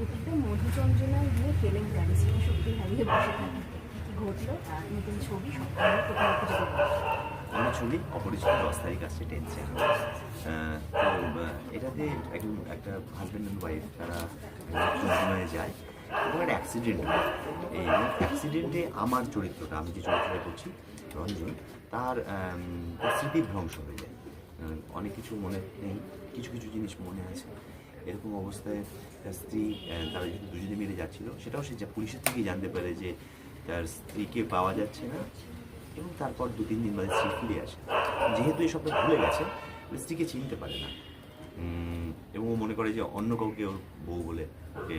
প্রকৃত মধুচন্দ্রনায় গিয়ে কেলেঙ্কারি স্মৃতিশক্তি হারিয়ে বসে থাকে। কি ঘটলো? আর নতুন ছবি সপ্তাহে কোথাও ছবি অপরিচিত দশ তারিখ আসছে টেনশন তো এটাতে একজন, একটা হাজব্যান্ড অ্যান্ড ওয়াইফ তারা চন্দ্রমায় যায়। এবং একটা অ্যাক্সিডেন্ট হয়। এই অ্যাক্সিডেন্টে আমার চরিত্রটা, আমি যে চরিত্রটা করছি, রঞ্জন, তার স্মৃতি ভ্রংশ হয়ে যায়। অনেক কিছু মনে নেই, কিছু কিছু জিনিস মনে আছে। এরকম অবস্থায় তার স্ত্রী তারা যেহেতু দুজনে মিলে যাচ্ছিল, সেটাও সে পুলিশের থেকেই জানতে পারে যে তার স্ত্রীকে পাওয়া যাচ্ছে না এবং তারপর দু তিন দিন বাদে স্ত্রী ফিরে আসে। যেহেতু এই সবটা ভুলে গেছে স্ত্রীকে চিনতে পারে না। এবং ও মনে করে যে অন্য কাউকে ওর বউ বলে ওকে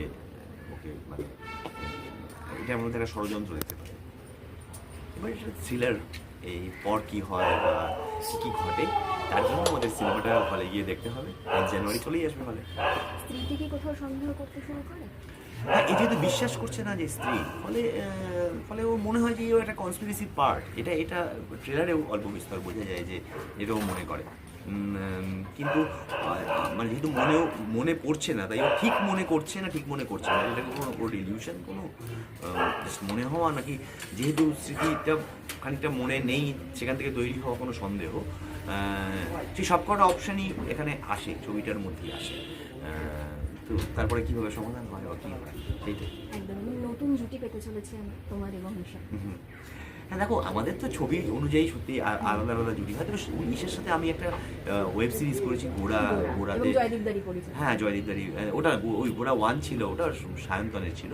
ওকে মানে এটা মধ্যে একটা ষড়যন্ত্র দেখতে পারে এবার এটা থ্রিলার এই পর কি হয় বা কি ঘটে তার জন্য আমাদের সিনেমাটা হলে গিয়ে দেখতে হবে। এক জানুয়ারি চলেই আসবে হলে। স্ত্রীটি কি কোথাও সন্দেহ করতে শুরু করে? হ্যাঁ এটা তো বিশ্বাস করছে না যে স্ত্রী ফলে ফলে ও মনে হয় যে ও একটা কনস্পিরেসি পার্ট এটা এটা ট্রেলারেও অল্প বিস্তর বোঝা যায় যে এটাও মনে করে। কিন্তু মানে যেহেতু মনেও মনে পড়ছে না তাই ও ঠিক মনে করছে না ঠিক মনে করছে না। এটা কোনো ওর ইলিউশন কোনো জাস্ট মনে হওয়া নাকি যেহেতু স্মৃতিটা খানিকটা মনে নেই সেখান থেকে তৈরি হওয়া কোনো সন্দেহ সেই সবকটা অপশানই এখানে আসে ছবিটার মধ্যেই আসে। তো তারপরে কীভাবে সমাধান হয় বা কি হয় সেইটাই। একদম নতুন জুটি পেতে চলেছে তোমার এবং। হ্যাঁ দেখো আমাদের তো ছবি অনুযায়ী সত্যি আলাদা আলাদা জুটি। হয় তবে ইসের সাথে আমি একটা ওয়েব সিরিজ করেছি জয়দীপ দারি পরিচয় হ্যাঁ জয়দীপ দারি ওটা ওই গোড়া ওয়ান ছিল ওটা সায়ন্তনের ছিল।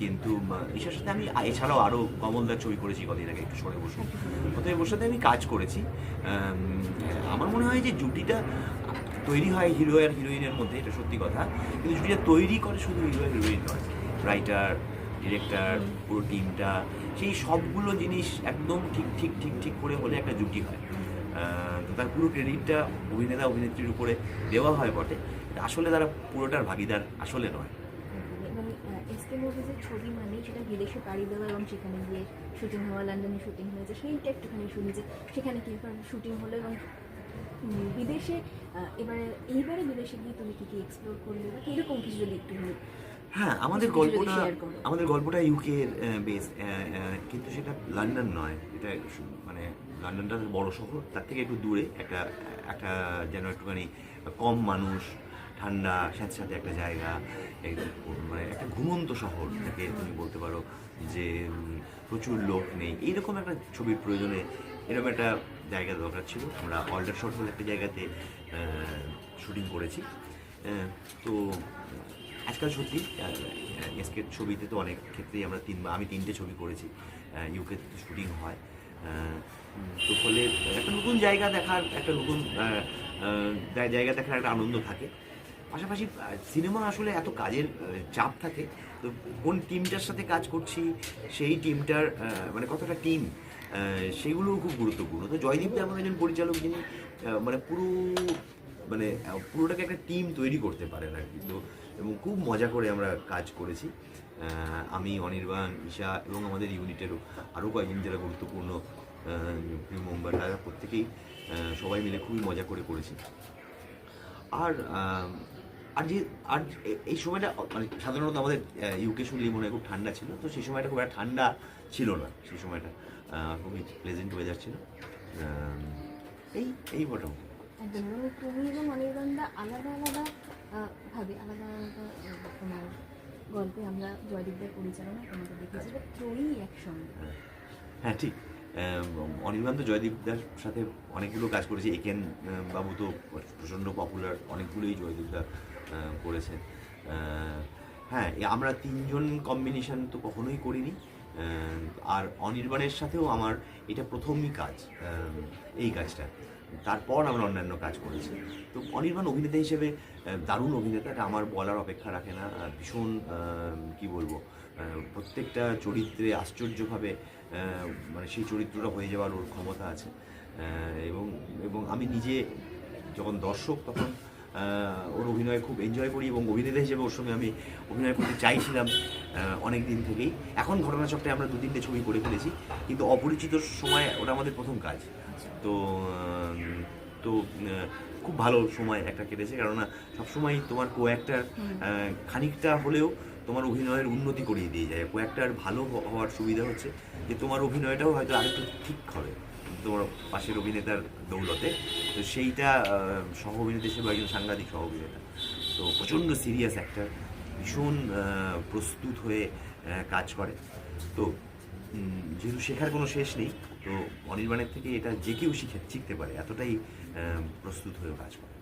কিন্তু ঈশার সাথে আমি এছাড়াও আরও কমলদার ছবি করেছি কদিন আগে একটু সরে বসে অতএব ওর সাথে আমি কাজ করেছি। আমার মনে হয় যে জুটিটা তৈরি হয় হিরো আর হিরোইনের মধ্যে এটা সত্যি কথা। কিন্তু জুটিটা তৈরি করে শুধু হিরো আর হিরোইন নয় রাইটার ডিরেক্টর পুরো টিমটা সেই সবগুলো জিনিস একদম ঠিক ঠিক ঠিক ঠিক করে হলে একটা জুটি হয়। তো তার পুরো ক্রেডিটটা অভিনেতা, অভিনেত্রীর উপরে দেওয়া হয় বটে। আসলে তারা পুরোটার ভাগিদার আসলে নয়। ছবি সেটা বিদেশে পাড়ি দেওয়া এবং সেখানে গিয়ে হয়েছে সেইটা একটুখানি সেখানে হলো এবং বিদেশে এবারে, এইবারে বিদেশে গিয়ে তুমি কী কী এক্সপ্লোর করলে বা কীরকম কিছু যদি একটু। হ্যাঁ আমাদের গল্পটা আমাদের গল্পটা ইউকে এর বেস কিন্তু সেটা লন্ডন নয় এটা মানে লন্ডনটা বড় শহর তার থেকে একটু দূরে একটা একটা যেন একটুখানি কম মানুষ ঠান্ডা স্যাঁতস্যাঁতে একটা জায়গা মানে একটা ঘুমন্ত শহর থেকে তুমি বলতে পারো যে প্রচুর লোক নেই। এইরকম একটা ছবির প্রয়োজনে এরকম একটা জায়গা দরকার ছিল। আমরা অল্ডার শট বলে একটা জায়গাতে শুটিং করেছি। তো আজকাল সত্যি এসকের ছবিতে তো অনেক ক্ষেত্রেই আমরা তিন, আমি তিনটে ছবি করেছি ইউকে শুটিং হয়। তো ফলে একটা নতুন জায়গা দেখার, একটা নতুন জায়গা দেখার একটা আনন্দ থাকে। পাশাপাশি সিনেমা আসলে এত কাজের চাপ থাকে। তো কোন টিমটার সাথে কাজ করছি, সেই টিমটার মানে কতটা টিম সেগুলোও খুব গুরুত্বপূর্ণ। তো জয়দীপ দা এমন একজন পরিচালক যিনি মানে পুরো মানে পুরোটাকে একটা টিম তৈরি করতে পারেন আর কি। তো, এবং খুব মজা করে আমরা কাজ করেছি। আমি, অনির্বাণ, ঈশা এবং আমাদের ইউনিটেরও আরও কয়েকজন যারা গুরুত্বপূর্ণ মুম্বাই তারা প্রত্যেকেই সবাই মিলে খুবই মজা করে করেছি। আর আর যে আর এই সময়টা মানে সাধারণত আমাদের ইউকে শুনলেই মনে হয় খুব ঠান্ডা ছিল তো সেই সময়টা খুব একটা ঠান্ডা ছিল না সেই সময়টা। খুবই প্লেজেন্ট ওয়েদার ছিল। এই এই মোটামুটি। তুমি এবং অনির্বাণদা আলাদা আলাদা ভাবে আলাদা আলাদা তোমার গল্পে আমরা জয়দীপদের পরিচালনা তোমাকে দেখেছি ত্রয়ী একসঙ্গে। হ্যাঁ ঠিক। অনির্বাণ তো জয়দীপদার সাথে অনেকগুলো কাজ করেছে একেন বাবু তো প্রচণ্ড পপুলার অনেকগুলোই জয়দীপদা করেছেন হ্যাঁ আমরা তিনজন কম্বিনেশন তো কখনোই করিনি। আর অনির্বাণের সাথেও আমার এটা প্রথমই কাজ এই কাজটা। তারপর আমরা অন্যান্য কাজ করেছি। তো অনির্বাণ অভিনেতা হিসেবে দারুণ অভিনেতা, এটা আমার বলার অপেক্ষা রাখে না। ভীষণ কি বলব প্রত্যেকটা চরিত্রে আশ্চর্যভাবে মানে সেই চরিত্রটা হয়ে যাওয়ার ওর ক্ষমতা আছে। এবং এবং আমি নিজে যখন দর্শক তখন ওর অভিনয় খুব এনজয় করি এবং অভিনেতা হিসেবে ওর সঙ্গে আমি অভিনয় করতে চাইছিলাম অনেক দিন থেকেই। এখন ঘটনাচক্রে আমরা দু তিনটে ছবি করে ফেলেছি কিন্তু অপরিচিত সময় ওটা আমাদের প্রথম কাজ। তো তো খুব ভালো সময় একটা কেটেছে কেননা সবসময় তোমার কো অ্যাক্টার খানিকটা হলেও তোমার অভিনয়ের উন্নতি করিয়ে দিয়ে যায়। কো অ্যাক্টার ভালো হওয়ার সুবিধা হচ্ছে যে তোমার অভিনয়টাও হয়তো আরেকটু ঠিক হবে। তোমার পাশের অভিনেতার দৌলতে। তো সেইটা সহ অভিনেতা হিসেবে একজন সাংঘাতিক সহ অভিনেতা। তো প্রচণ্ড সিরিয়াস অ্যাক্টার ভীষণ প্রস্তুত হয়ে কাজ করে। তো যেহেতু শেখার কোনো শেষ নেই, তো অনির্বাণের থেকে এটা যে কেউ শিখে, শিখতে পারে। এতটাই প্রস্তুত হয়ে কাজ করে।